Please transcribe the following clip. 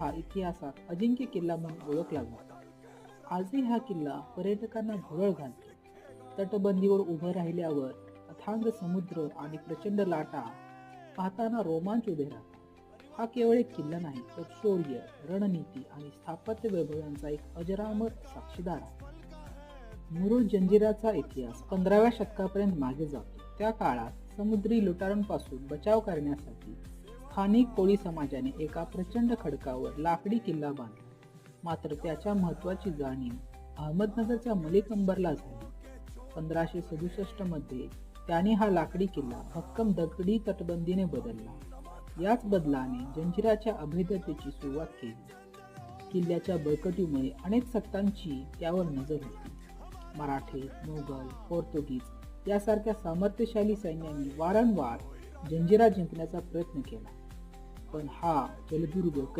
हा इतिहासात अजिंक्य किल्ला म्हणून ओळखला जातो. आजही हा किल्ला पर्यटकांना भुरळ घालतो. तटबंदीवर उभं राहिल्यावर अथांग समुद्र आणि प्रचंड लाटा पाहताना रोमांच उभे राहतात. हा केवळ एक किल्ला नाही तर शौर्य रणनीती आणि स्थापत्य वैभवांचा एक अजरामर साक्षीदार आहे. मुरुड जंजिराचा इतिहास पंधराव्या शतकापर्यंत मागे जातो. त्या काळात समुद्री लुटारांपासून बचाव करण्यासाठी स्थानिक कोळी समाजाने एका प्रचंड खडकावर लाकडी किल्ला बांधला. मात्र त्याच्या महत्वाची जाणीव अहमदनगरच्या मलिक अंबरला झाली. पंधराशे सदुसष्टमध्ये त्याने हा लाकडी किल्ला भक्कम दगडी तटबंदीने बदलला. याच बदलाने जंजिराच्या अभेदतेची सुरुवात केली. किल्ल्याच्या बळकटीमुळे अनेक सत्तांची त्यावर नजर होती. मराठे मोगल पोर्तुगीज यासारख्या सामर्थ्यशाली सैन्यांनी वारंवार जंजिरा जिंकण्याचा प्रयत्न केला. पण हा जलदुर्ग